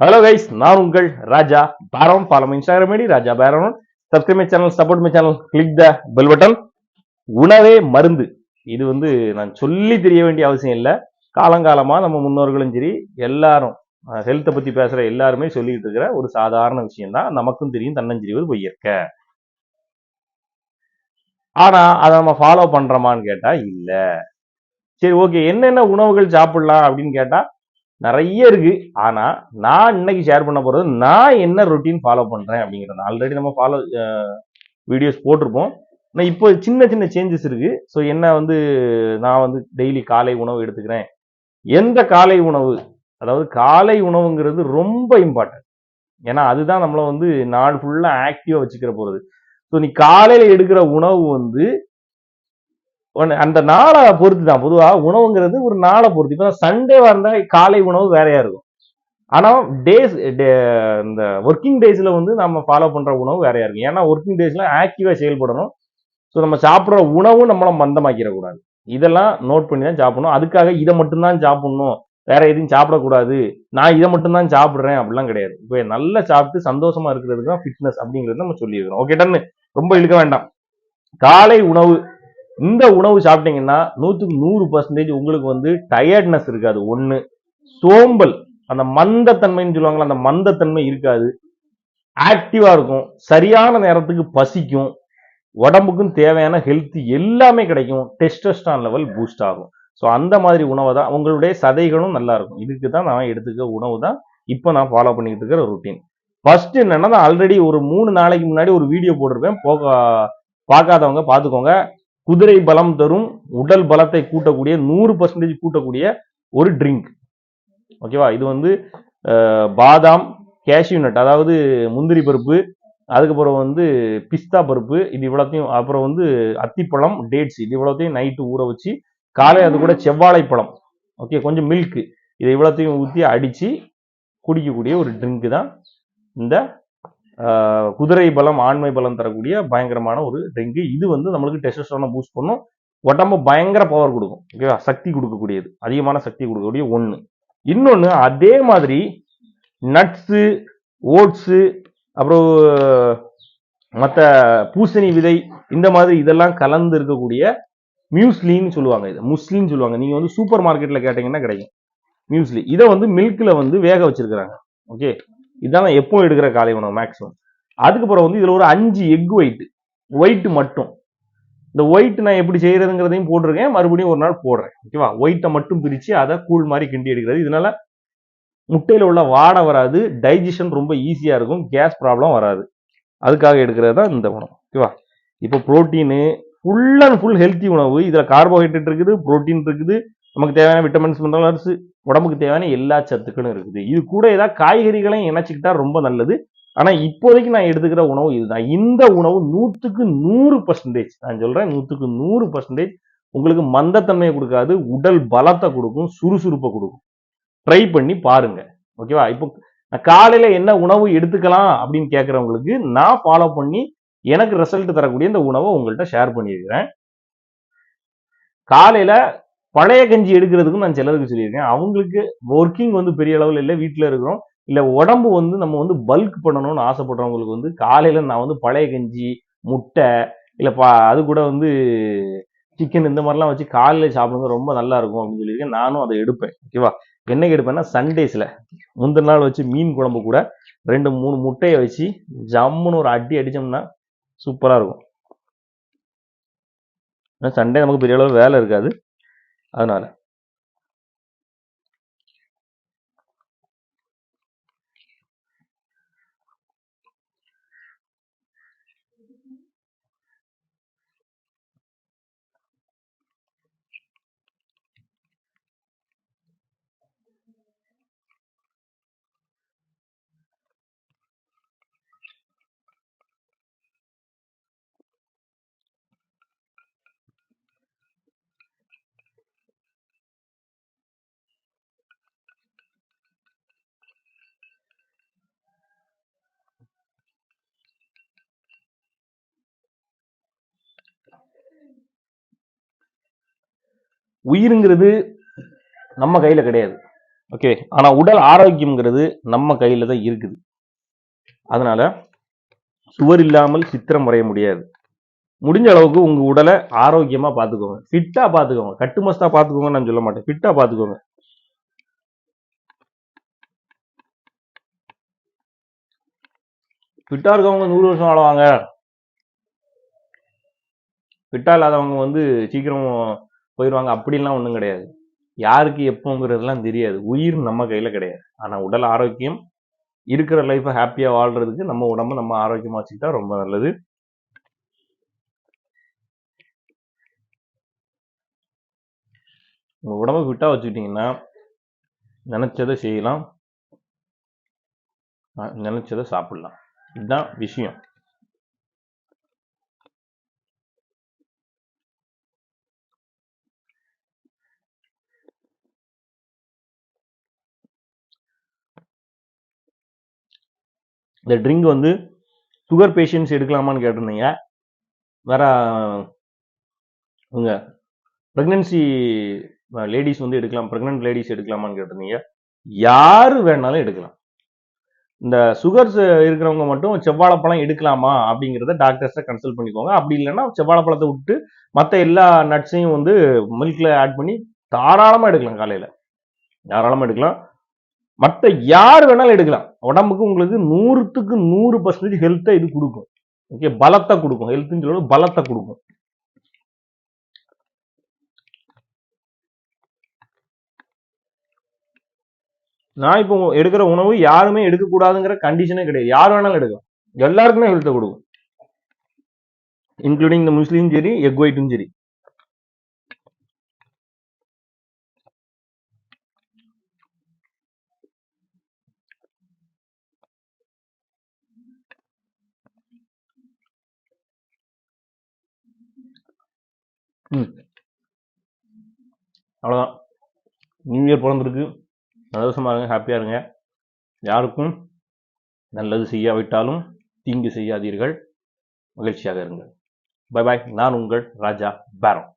Hello guys நான் உங்கள் ராஜா பேரவன். ஃபாலோ இன்ஸ்டாகிராம் ஐடி ராஜா பேரம் subscribe my channel support my channel click the bell button உணவே மருந்து. இது வந்து நான் சொல்லி தெரிய வேண்டிய அவசியம் இல்லை. காலங்காலமா நம்ம முன்னோர்களும் சரி எல்லாரும் ஹெல்த்தை பத்தி பேசுற எல்லாருமே சொல்லிட்டு இருக்கிற ஒரு சாதாரண விஷயம் தான் நமக்கும் தெரியும் தன்னஞ்சிரிவது பொய்யற்க ஆனா அதை நம்ம ஃபாலோ பண்ணுறோமான்னு கேட்டா இல்ல. சரி ஓகே என்னென்ன உணவுகள் சாப்பிடலாம் அப்படின்னு கேட்டா நிறைய இருக்கு. ஆனா நான் இன்னைக்கு ஷேர் பண்ண போறது நான் என்ன ரொட்டீன் ஃபாலோ பண்றேன் அப்படிங்கிறது. ஆல்ரெடி நம்ம ஃபாலோ வீடியோஸ் போட்டிருப்போம். நான் இப்போ சின்ன சின்ன சேஞ்சஸ் இருக்கு. ஸோ என்ன வந்து நான் வந்து டெய்லி காலை உணவு எடுத்துக்கிறேன். எந்த காலை உணவு? அதாவது காலை உணவுங்கிறது ரொம்ப இம்பார்ட்டன்ட் ஏன்னா அதுதான் நம்மளை வந்து நாள் ஃபுல்லாக ஆக்டிவாக வச்சுக்கிற போகிறது ஸோ நீ காலையில் எடுக்கிற உணவு வந்து அந்த நாளை பொறுத்து தான். பொதுவாக உணவுங்கிறது ஒரு நாளை பொறுத்து. இப்போ சண்டேவாக இருந்தால் காலை உணவு வேறையாக இருக்கும். ஆனால் டேஸ் இந்த ஒர்க்கிங் டேஸில் வந்து நம்ம ஃபாலோ பண்ணுற உணவு வேறையாக இருக்கும். ஏன்னா ஒர்க்கிங் டேஸில் ஆக்டிவாக செயல்படணும். ஸோ நம்ம சாப்பிட்ற உணவும் நம்மளை மந்தமாக்கிடக்கூடாது இதெல்லாம் நோட் பண்ணி தான் சாப்பிடணும். அதுக்காக இதை மட்டும்தான் சாப்பிடணும். வேற எதுவும் சாப்பிடக்கூடாது. நான் இதை மட்டும்தான் சாப்பிட்றேன். அப்படிலாம் கிடையாது. இப்போ நல்லா சாப்பிட்டு சந்தோஷமா இருக்கிறதுக்கு தான் ஃபிட்னஸ் அப்படிங்கிறது நம்ம சொல்லியிருக்கிறோம். ஓகே டன்னு ரொம்ப இழுக்க வேண்டாம். காலை உணவு இந்த உணவு சாப்பிட்டீங்கன்னா நூற்றுக்கு நூறு பர்சன்டேஜ் உங்களுக்கு வந்து டயர்ட்னஸ் இருக்காது. ஒன்று சோம்பல். அந்த மந்தத்தன்மைன்னு சொல்லுவாங்களா அந்த மந்தத்தன்மை இருக்காது. ஆக்டிவாக இருக்கும். சரியான நேரத்துக்கு பசிக்கும். உடம்புக்கும் தேவையான ஹெல்த் எல்லாமே கிடைக்கும். டெஸ்டஸ்டான் லெவல் பூஸ்ட் ஆகும். ஸோ அந்த மாதிரி உணவை தான் உங்களுடைய சதைகளும் நல்லா இருக்கும். இதுக்கு தான் நான் எடுத்துக்க உணவு தான் இப்போ நான் ஃபாலோ பண்ணிக்கிட்டு இருக்கிற ருட்டீன் ஃபர்ஸ்ட் என்னன்னா ஆல்ரெடி ஒரு மூணு நாளைக்கு முன்னாடி ஒரு வீடியோ போட்டிருப்பேன். போக பார்க்காதவங்க பார்த்துக்கோங்க. குதிரை பலம் தரும் உடல் பலத்தை கூட்டக்கூடிய நூறு பர்சன்டேஜ் கூட்டக்கூடிய ஒரு ட்ரிங்க் ஓகேவா இது வந்து பாதாம் கேஷ்யூ நட் அதாவது முந்திரி பருப்பு அதுக்கப்புறம் வந்து பிஸ்தா பருப்பு இது இவ்வளோத்தையும் அப்புறம் வந்து அத்திப்பழம் டேட்ஸ் இது இவ்வளோத்தையும் நைட்டு ஊற வச்சு காலை அது கூட செவ்வாழை பழம். ஓகே கொஞ்சம் மில்க் இதை இவ்வளோத்தையும் ஊற்றி அடித்து குடிக்கக்கூடிய ஒரு ட்ரிங்க் தான் இந்த குதிரை பலம் ஆண்மை பலம் தரக்கூடிய பயங்கரமான ஒரு டெங்கு இது வந்து நம்மளுக்கு டெஸ்டஸ்டோனை பூஸ்ட் பண்ணும். உடம்பு பயங்கர பவர் கொடுக்கும். ஓகேவா சக்தி கொடுக்கக்கூடியது. அதிகமான சக்தி கொடுக்கக்கூடிய ஒன்று இன்னொன்று அதே மாதிரி நட்ஸு ஓட்ஸு அப்புறம் மற்ற பூசணி விதை இந்த மாதிரி இதெல்லாம் கலந்து இருக்கக்கூடிய மியூஸ்லின்னு சொல்லுவாங்க இது. முஸ்லின்னு சொல்லுவாங்க. நீங்கள் வந்து சூப்பர் மார்க்கெட்டில் கேட்டிங்கன்னா கிடைக்கும். மியூஸ்லி இதை வந்து மில்கில் வந்து வேக வச்சிருக்கிறாங்க. ஓகே இதான் நான் எப்பவும் எடுக்கிற காலை உணவு மேக்ஸிமம் அதுக்கப்புறம் வந்து இதில் ஒரு அஞ்சு எக் ஒயிட் ஒயிட் மட்டும். இந்த ஒயிட் நான் எப்படி செய்யறதுங்கிறதையும் போட்டிருக்கேன். மறுபடியும் ஒரு நாள் போடுறேன். ஓகேவா ஒயிட்டை மட்டும் பிரித்து அதை கூழ் மாதிரி கிண்டி எடுக்கிறது. இதனால முட்டையில் உள்ள வாடை வராது. டைஜஷன் ரொம்ப ஈஸியாக இருக்கும். கேஸ் ப்ராப்ளம் வராது. அதுக்காக எடுக்கிறது தான் இந்த உணவு. ஓகேவா இப்போ protein full and full healthy உணவு. இதில் கார்போஹைட்ரேட் இருக்குது புரோட்டீன் இருக்குது. நமக்கு தேவையான விட்டமின்ஸ் மினரல்ஸ் உடம்புக்கு தேவையான எல்லா சத்துக்களும் இருக்குது. இது கூட ஏதாவது காய்கறிகளையும் இணைச்சிக்கிட்டா ரொம்ப நல்லது. ஆனால் இப்போதைக்கு நான் எடுத்துக்கிற உணவு இதுதான். இந்த உணவு நூற்றுக்கு நூறு பர்சன்டேஜ் நான் சொல்கிறேன் நூற்றுக்கு நூறு பர்சன்டேஜ் உங்களுக்கு மந்தத்தன்மையை கொடுக்காது உடல் பலத்தை கொடுக்கும் சுறுசுறுப்பை கொடுக்கும். ட்ரை பண்ணி பாருங்க. ஓகேவா இப்போ நான் காலையில் என்ன உணவு எடுத்துக்கலாம் அப்படின்னு கேட்குறவங்களுக்கு நான் ஃபாலோ பண்ணி எனக்கு ரிசல்ட் தரக்கூடிய இந்த உணவை உங்கள்கிட்ட ஷேர் பண்ணியிருக்கிறேன். காலையில பழைய கஞ்சி எடுக்கிறதுக்கும் நான் சிலருக்கு சொல்லியிருக்கேன். அவங்களுக்கு ஒர்க்கிங் வந்து பெரிய அளவில் இல்லை வீட்டில் இருக்கிறோம். இல்லை உடம்பு வந்து நம்ம வந்து பல்க் பண்ணணும்னு ஆசைப்படுறவங்களுக்கு வந்து காலையில் நான் வந்து பழைய கஞ்சி முட்டை இல்லை பா அது கூட வந்து சிக்கன் இந்த மாதிரிலாம் வச்சு காலையில் சாப்பிடுங்க ரொம்ப நல்லா இருக்கும் அப்படின்னு சொல்லியிருக்கேன். நானும் அதை எடுப்பேன். ஓகேவா என்னைக்கு எடுப்பேன்னா சண்டேஸில் முந்தின நாள் வச்சு மீன் குழம்பு கூட ரெண்டு மூணு முட்டையை வச்சு ஜம்முன்னு ஒரு அடி அடித்தோம்னா சூப்பராக இருக்கும். சண்டே நமக்கு பெரிய அளவு வேலை இருக்காது. அதனால உயிருங்கிறது நம்ம கையில கிடையாது. ஓகே ஆனா உடல் ஆரோக்கியம்ங்கிறது நம்ம கையில தான் இருக்குது. அதனால சுவர் இல்லாமல் சித்திரம் வரைய முடியாது. முடிஞ்ச அளவுக்கு உங்க உடலை ஆரோக்கியமா பாத்துக்கோங்க ஃபிட்டா பாத்துக்கோங்க கட்டுமஸ்தா பாத்துக்கோங்க நான் சொல்ல மாட்டேன். ஃபிட்டா பாத்துக்கோங்க ஃபிட்டா இருக்கவங்க நூறு வருஷம் வாழுவாங்க. ஃபிட்டா இல்லாதவங்க வந்து சீக்கிரம் போயிடுவாங்க அப்படிலாம் ஒன்றும் கிடையாது. யாருக்கு எப்போங்கிறதுலாம் தெரியாது. உயிர் நம்ம கையில் கிடையாது. ஆனால் உடல் ஆரோக்கியம் இருக்கிற லைஃப்பை ஹாப்பியாக வாழ்கிறதுக்கு நம்ம உடம்ப நம்ம ஆரோக்கியமாக வச்சுக்கிட்டா ரொம்ப நல்லது. உங்கள் உடம்ப ஃபிட்டாக வச்சுக்கிட்டீங்கன்னா நினச்சதை செய்யலாம். நினச்சதை சாப்பிட்லாம் சாப்பிடலாம். இதுதான் விஷயம். இந்த ட்ரிங்க் வந்து சுகர் பேஷண்ட்ஸ் எடுக்கலாமான்னு கேட்டிருந்தீங்க. வேற உங்க ப்ரெக்னென்சி லேடிஸ் வந்து எடுக்கலாம் ப்ரெக்னென்ட் லேடிஸ் எடுக்கலாமான்னு கேட்டிருந்தீங்க. யார் வேணாலும் எடுக்கலாம். இந்த சுகர்ஸ் இருக்கிறவங்க மட்டும் செவ்வாழைப்பழம் எடுக்கலாமா அப்படிங்கிறத டாக்டர்ஸை கன்சல்ட் பண்ணிக்கோங்க. அப்படி இல்லைன்னா செவ்வாழைப்பழத்தை விட்டு மற்ற எல்லா நட்ஸையும் வந்து மில்கில் ஆட் பண்ணி தாராளமாக எடுக்கலாம் காலையில். தாராளமாக எடுக்கலாம். மற்ற யார் வேணாலும் எடுக்கலாம். உடம்புக்கு உங்களுக்கு நூறுத்துக்கு நூறு பர்சன்டேஜ் ஹெல்த்தை இது கொடுக்கும். ஓகே பலத்தை கொடுக்கும். ஹெல்த்னு சொல்லுவது பலத்தை கொடுக்கும். நான் இப்போ எடுக்கிற உணவு யாருமே எடுக்கக்கூடாதுங்கிற கண்டிஷனே கிடையாது. யார் வேணாலும் எடுக்கலாம். எல்லாருக்குமே ஹெல்த்தை கொடுக்கும். இன்க்ளூடிங் இந்த முஸ்லீம் சரி எக் ஒயிட்டும் சரி. ம். அவ்வளோதான் நியூ இயர் பிறந்திருக்கு. சந்தோஷமாக இருங்க ஹாப்பியாக இருங்க. யாருக்கும் நல்லது செய்யாவிட்டாலும் தீங்கு செய்யாதீர்கள். மகிழ்ச்சியாக இருங்கள். பை பாய் நான் உங்கள் ராஜா பேரம்